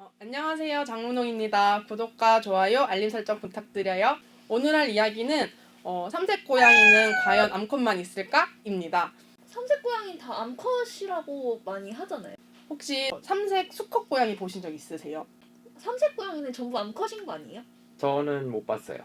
어, 안녕하세요. 장문홍입니다. 구독과 좋아요, 알림 설정 부탁드려요. 오늘 할 이야기는 어, 삼색 고양이는 과연 암컷만 있을까?입니다. 삼색 고양이는 다 암컷이라고 많이 하잖아요. 혹시 삼색 수컷 고양이 보신 적 있으세요? 삼색 고양이는 전부 암컷인 거 아니에요? 저는 못 봤어요.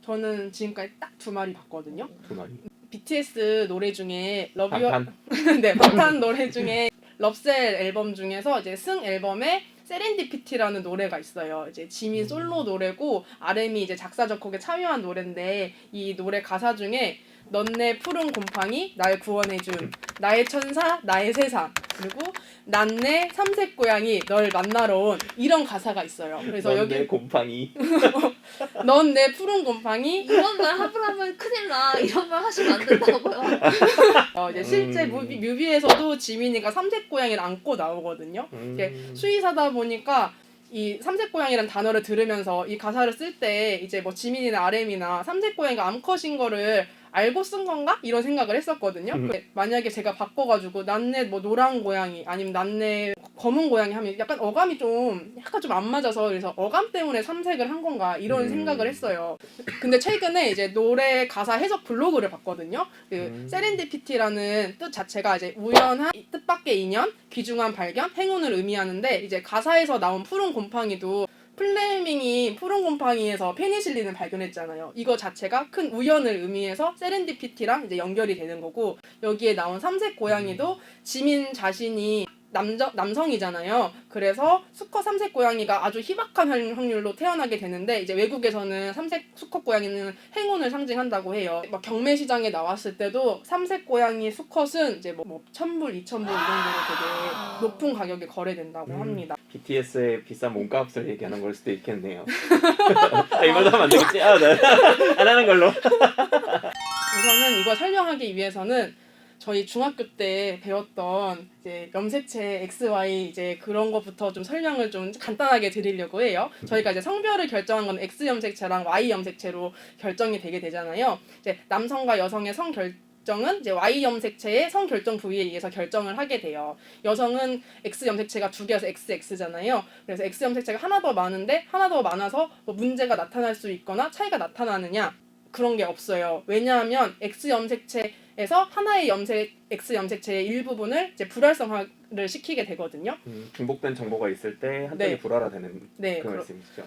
저는 지금까지 딱 두 마리 봤거든요. 두 마리. BTS 노래 중에 러브 유 반판. 네, 방탄 노래 중에 럽셀 앨범 중에서 이제 승 앨범에 세렌디피티라는 노래가 있어요. 이제 지민 솔로 노래고 RM이 이제 작사 작곡에 참여한 노래인데 이 노래 가사 중에 넌내 푸른 곰팡이 날 구원해준 나의 천사 나의 세상 그리고 난내 삼색 고양이 널 만나러 온 이런 가사가 있어요. 그래서 넌 여기 내 곰팡이. 넌 내 푸른 곰팡이 이런 말 하면 큰일 나. 이런 말 하시면 안 된다고요. 어, 이제 실제 음. 뮤비, 뮤비에서도 지민이가 삼색 고양이를 안고 나오거든요. 음. 이게 수의사다 보니까 이 삼색 고양이라는 단어를 들으면서 이 가사를 쓸 때 이제 뭐 지민이나 RM이나 삼색 고양이가 암컷인 거를 알고 쓴 건가 이런 생각을 했었거든요. 음. 만약에 제가 바꿔가지고 난내 뭐 노란 고양이 아니면 난내 검은 고양이 하면 약간 어감이 좀 약간 좀 안 맞아서 그래서 어감 때문에 삼색을 한 건가 이런 음. 생각을 했어요. 근데 최근에 이제 노래 가사 해석 블로그를 봤거든요. 그 음. 세렌디피티라는 뜻 자체가 이제 우연한 뜻밖의 인연, 귀중한 발견, 행운을 의미하는데 이제 가사에서 나온 푸른 곰팡이도 플레밍이 푸른 곰팡이에서 페니실린을 발견했잖아요. 이거 자체가 큰 우연을 의미해서 세렌디피티랑 이제 연결이 되는 거고 여기에 나온 삼색 고양이도 지민 자신이 남자, 남성이잖아요. 그래서 수컷 삼색 고양이가 아주 희박한 확- 확률로 태어나게 되는데 이제 외국에서는 삼색 수컷 고양이는 행운을 상징한다고 해요. 막 경매 시장에 나왔을 때도 삼색 고양이 수컷은 이제 뭐, 뭐 천불, 이천불 이 정도로 되게 높은 가격에 거래된다고 음. 합니다. BTS의 비싼 몸값을 얘기하는 걸 수도 있겠네요. 아, 이 말도 하면 안 되겠지? 아, 네. 안 하는 걸로. 우선은 이거 설명하기 위해서는 저희 중학교 때 배웠던 이제 염색체 XY 이제 그런 거부터 좀 설명을 좀 간단하게 드리려고 해요. 저희가 이제 성별을 결정한 건 X 염색체랑 Y 염색체로 결정이 되게 되잖아요. 이제 남성과 여성의 성 결정은 이제 Y 염색체의 성 결정 부위에 의해서 결정을 하게 돼요. 여성은 X 염색체가 두 개여서 XX잖아요. 그래서 X 염색체가 하나 더 많은데 하나 더 많아서 뭐 문제가 나타날 수 있거나 차이가 나타나느냐 그런 게 없어요. 왜냐하면 X 염색체에서 하나의 염색 X 염색체의 일부분을 이제 불활성화를 시키게 되거든요. 음, 중복된 정보가 있을 때 한쪽이 네. 불활화되는 네, 그 그러- 말씀이시죠.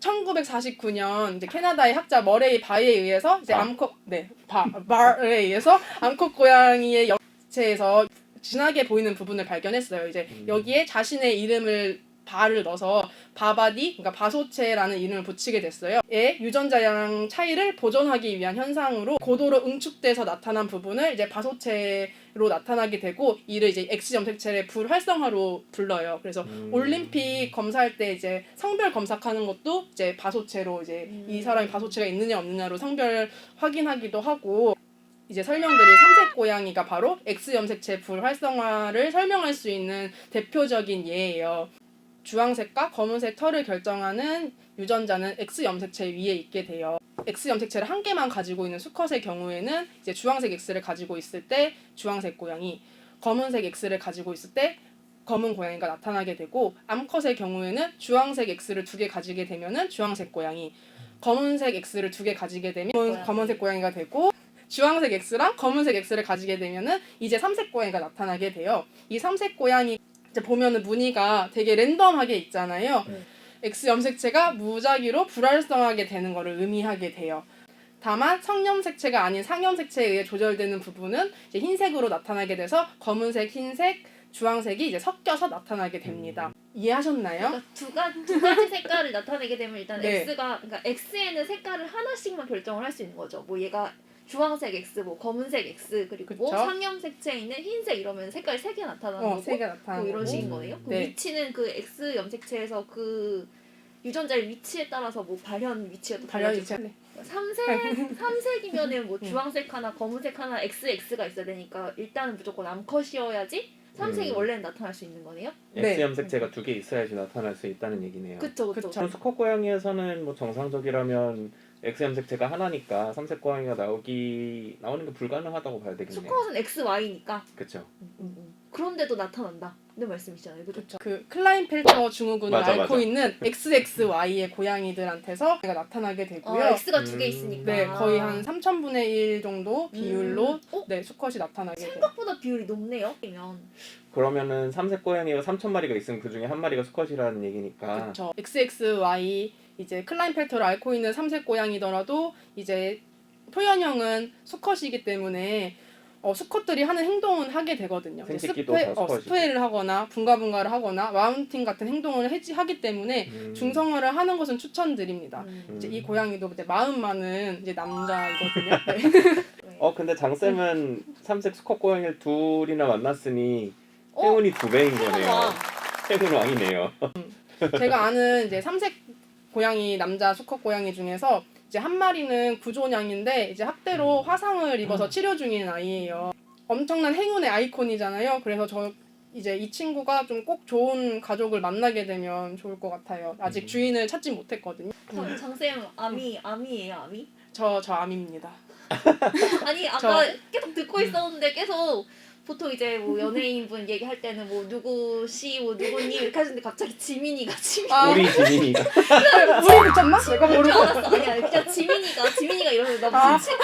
1949년 이제 캐나다의 학자 머레이 바에 의해서 이제 바. 암컷 네, 바 바에 의해서 암컷 고양이의 염색체에서 진하게 보이는 부분을 발견했어요. 이제 음. 여기에 자신의 이름을 바를 넣어서 바바디, 그러니까 바소체라는 이름을 붙이게 됐어요. 의 유전자량 차이를 보존하기 위한 현상으로 고도로 응축돼서 나타난 부분을 이제 바소체로 나타나게 되고 이를 이제 X 염색체의 불활성화로 불러요. 그래서 음. 올림픽 검사할 때 이제 성별 검사하는 것도 이제 바소체로 이제 음. 이 사람이 바소체가 있느냐 없느냐로 성별 확인하기도 하고 이제 설명드릴 삼색 고양이가 바로 X 염색체 불활성화를 설명할 수 있는 대표적인 예예요. 주황색과 검은색 털을 결정하는 유전자는 X 염색체 위에 있게 돼요. X 염색체를 한 개만 가지고 있는 수컷의 경우에는 이제 주황색 X를 가지고 있을 때 주황색 고양이, 검은색 X를 가지고 있을 때 검은 고양이가 나타나게 되고 암컷의 경우에는 주황색 X를 두 개 가지게 되면은 주황색 고양이, 검은색 X를 두 개 가지게 되면 고양이. 검은색 고양이가 되고 주황색 X랑 검은색 X를 가지게 되면은 이제 삼색 고양이가 나타나게 돼요. 이 삼색 고양이 이제 보면은 무늬가 되게 랜덤하게 있잖아요. 네. X 염색체가 무작위로 불활성하게 되는 것을 의미하게 돼요. 다만 성염색체가 아닌 상염색체에 의해 조절되는 부분은 이제 흰색으로 나타나게 돼서 검은색, 흰색, 주황색이 이제 섞여서 나타나게 됩니다. 이해하셨나요? 그러니까 두, 가, 두 가지 색깔을 나타내게 되면 일단 네. X가 그러니까 X에는 색깔을 하나씩만 결정을 할 수 있는 거죠. 뭐 얘가 주황색 X, 뭐 검은색 X 그리고 뭐 그쵸. 상염색체에 있는 흰색 이러면 색깔 세 개 나타나는 어, 거고 세개 나타나는 뭐 이런 거고. 식인 거네요. 그 네. 위치는 그 X 염색체에서 그 유전자의 위치에 따라서 뭐 발현 위치가 또 달라지고 네. 삼색 삼색이면은 뭐 음. 주황색 하나 검은색 하나 XX가 있어야 되니까 일단은 무조건 암컷이어야지 삼색이 음. 원래는 나타날 수 있는 거네요. 네. X 염색체가 두 개 있어야지 나타날 수 있다는 얘기네요. 그쵸 그쵸. 그쵸. 그럼 수컷 고양이에서는 뭐 정상적이라면 X 염색체가 하나니까 삼색 고양이가 나오기 나오는 게 불가능하다고 봐야 되겠네요. 수컷은 XY니까. 그렇죠. 음, 음, 음. 그런데도 나타난다. 는 말씀이시잖아요. 그죠? 그 클라인펠터 증후군을 맞아, 앓고 맞아. 있는 XXY의 고양이들한테서 얘가 나타나게 되고요. 어, X가 두 개 음. 있으니까. 네, 거의 한 3천분의 1 정도 비율로 음. 어? 네, 수컷이 나타나게 돼요. 생각보다 비율이 높네요. 그러면. 그러면은 삼색 고양이가 3천 마리가 있으면 그 중에 한 마리가 수컷이라는 얘기니까 그렇죠. XXY 이제 클라인펠터를 앓고 있는 삼색 고양이더라도 이제 표현형은 수컷이기 때문에 어, 수컷들이 하는 행동은 하게 되거든요. 스프레, 다 어. 스프레이를 하거나 분가분가를 하거나 마운팅 같은 행동을 해지, 하기 때문에 음. 중성화를 하는 것은 추천드립니다. 음. 이제 이 고양이도 이제 마음 많은 이제 남자이거든요. 네. 어 근데 장 쌤은 삼색 수컷 고양이를 둘이나 만났으니 어? 행운이 두 배인 거네요. 왕. 행운 왕이네요. 제가 아는 이제 삼색 고양이 남자 수컷 고양이 중에서 이제 한 마리는 구조냥인데 이제 학대로 화상을 입어서 치료 중인 아이예요. 엄청난 행운의 아이콘이잖아요. 그래서 저 이제 이 친구가 좀 꼭 좋은 가족을 만나게 되면 좋을 것 같아요. 아직 음. 주인을 찾지 못했거든요. 장- 장쌤 아미 아미예요 아미? 저 저 암입니다. 아니 아까 저- 계속 듣고 있었는데 계속 보통 이제 뭐 연예인분 얘기할 때는 뭐 누구 씨, 뭐 누구님 이렇게 하시는데 갑자기 지민이가 지민 아, 우리 지민이가 우리 붙였나? 내가 줄 모르고. 알았어. 아니 아니 그냥 지민이가 지민이가 이러면서 나 아. 무슨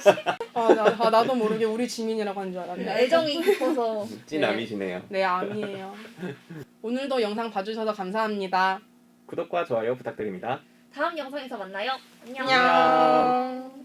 친구 아, 나, 아, 나도 모르게 우리 지민이라고 한줄 알았네. 애정이 깊어서 찐암이시네요. 네, 암이에요. 오늘도 영상 봐주셔서 감사합니다. 구독과 좋아요 부탁드립니다. 다음 영상에서 만나요. 안녕. 안녕.